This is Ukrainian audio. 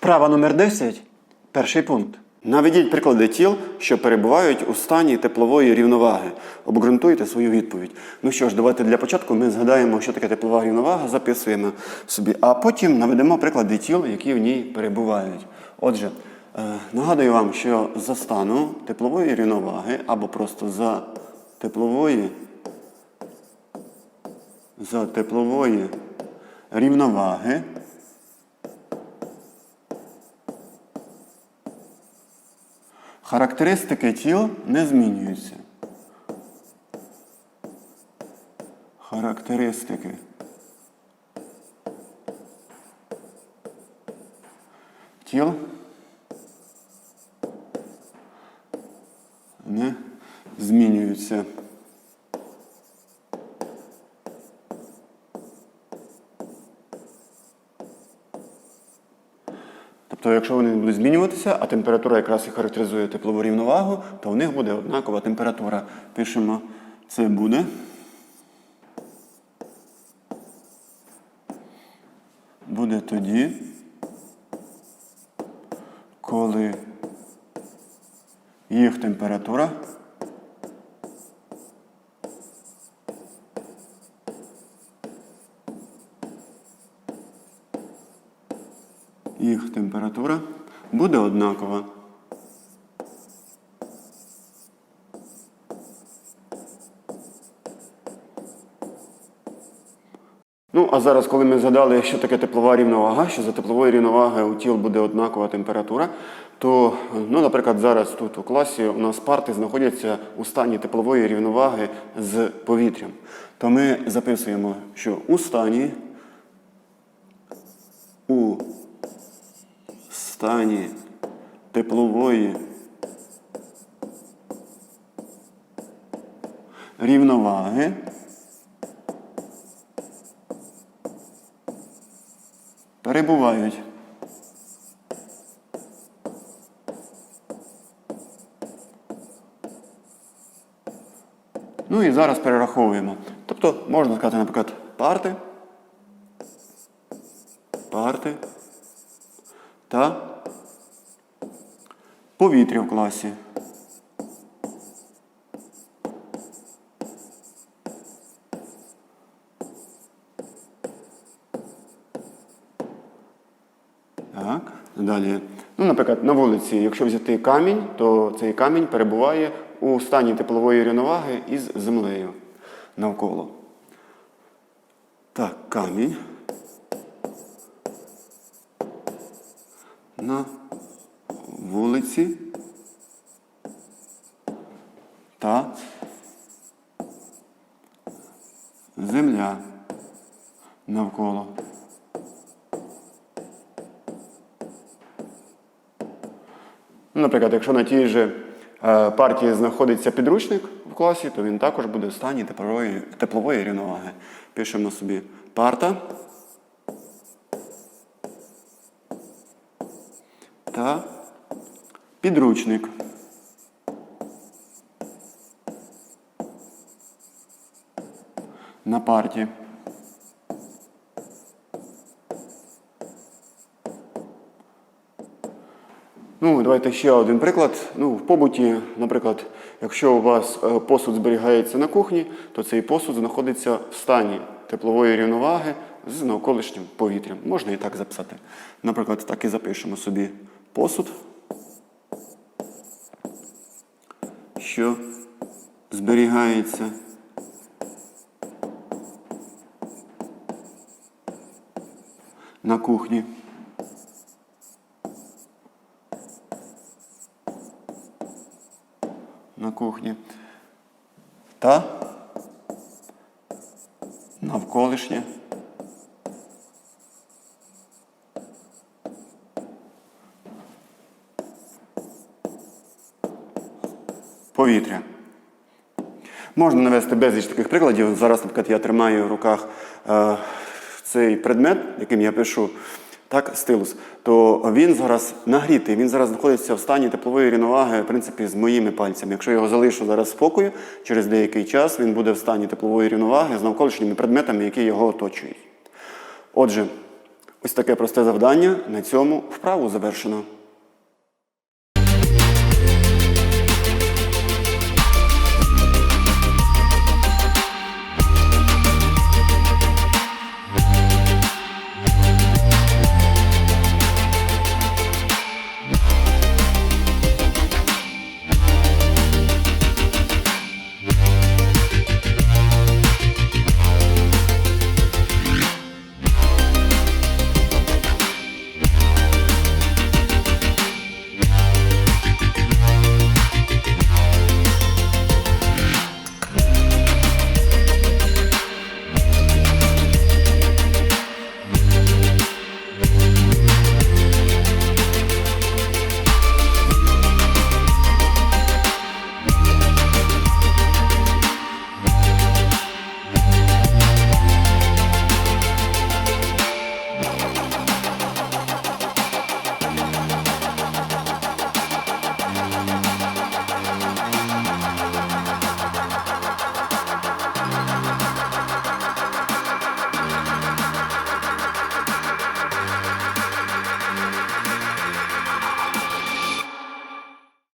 Вправа номер 10. Перший пункт. Наведіть приклади тіл, що перебувають у стані теплової рівноваги. Обґрунтуйте свою відповідь. Ну що ж, давайте для початку ми згадаємо, що таке теплова рівновага, записуємо собі, а потім наведемо приклади тіл, які в ній перебувають. Отже, е, нагадую вам, що за стану теплової рівноваги або просто за теплової, за теплової рівноваги. Характеристики тіл не змінюються. Характеристики. Тіл не змінюються. Тобто, якщо вони будуть змінюватися, а температура якраз і характеризує теплову рівновагу, то в них буде однакова температура. Пишемо, це буде. Буде тоді, коли їх температура їх температура буде однакова. Ну, а зараз, коли ми згадали, що таке теплова рівновага, що за теплової рівноваги у тіл буде однакова температура, то, ну, наприклад, зараз тут у класі у нас парти знаходяться у стані теплової рівноваги з повітрям. То ми записуємо, що у стані у стані теплової рівноваги перебувають. Ну і зараз перераховуємо. Тобто можна сказати, наприклад, парти, парти та повітря в класі. Так, далі. Ну, наприклад, на вулиці, якщо взяти камінь, то цей камінь перебуває у стані теплової рівноваги із землею навколо. Так, камінь. На вулиці та. Земля. Навколо. Ну, Наприклад, якщо на тій же е, партії знаходиться підручник в класі, то він також буде в стані теплової, теплової рівноваги. Пишемо собі парта. Та підручник. На парті. Ну, давайте ще один приклад. Ну, в побуті, наприклад, якщо у вас е, посуд зберігається на кухні, то цей посуд знаходиться в стані теплової рівноваги з навколишнім повітрям. Можна і так записати. Наприклад, так і запишемо собі посуд, що зберігається. На кухні. на кухні. Та? Навколишнє повітря. Можна навести безліч таких прикладів. Зараз, наприклад, я тримаю в руках е, цей предмет, яким я пишу, так, стилус, то він зараз нагрітий, він зараз знаходиться в стані теплової рівноваги, в принципі, з моїми пальцями. Якщо я його залишу зараз спокою, через деякий час він буде в стані теплової рівноваги з навколишніми предметами, які його оточують. Отже, Ось таке просте завдання. На цьому вправу завершено.